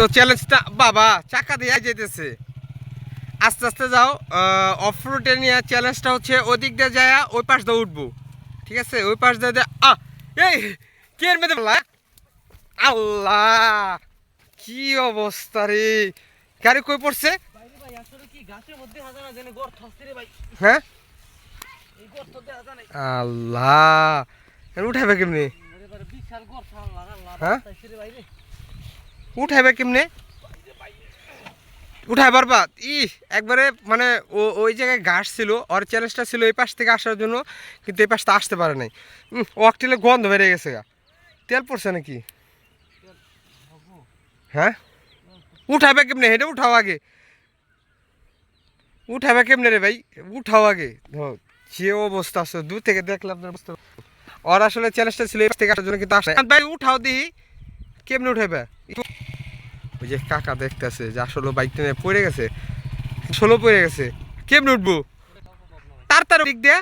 তো চ্যালেঞ্জটা বাবা, চাকা দিয়ে যেতেছে। আস্তে আস্তে যাও অফ রুটে নিয়ে চ্যালেঞ্জটা হচ্ছে ওদিক দিয়ে যায় ওই পাশ দিয়ে উঠবো। ঠিক আছে? ওই পাশ দিয়ে আ এই, কে মেয়েদের আল্লাহ, কি অবস্থা রে। গাড়ি কই পড়ছে? হ্যাঁ? আল্লাহ উঠাবে কেমনি? হ্যাঁ? উঠাবে কেমনে? উঠাই পারবা ই একবারে মানে ও, ওই জায়গায় ঘাস ছিল, ওর চ্যালেঞ্জটা ছিল এই পাশ থেকে আসার জন্য, কিন্তু এই পাশটা আসতে পারে নাই। ওয়াকটিলে গন্ধ বেড়ে গেছে গা। তেল পড়ছে নাকি? হ্যাঁ? উঠাবে কেমনে? হেঁটে উঠাও আগে। উঠাবে কেমনে রে ভাই? উঠাও আগে। যে অবস্থা আছে, দূর থেকে দেখলাম অবস্থা। ওর আসলে চ্যালেঞ্জটা ছিল এই পাশ থেকে আসার জন্য, কিন্তু আসে ভাই, উঠাও দিই কেমনে উঠাইবে? ওই যে কাকা দেখতেছে যে আসলে বাইকটা নিয়ে পড়ে গেছে। ষোলো পড়ে গেছে। কেমনে উঠবো? তার তার দিক দিয়ে।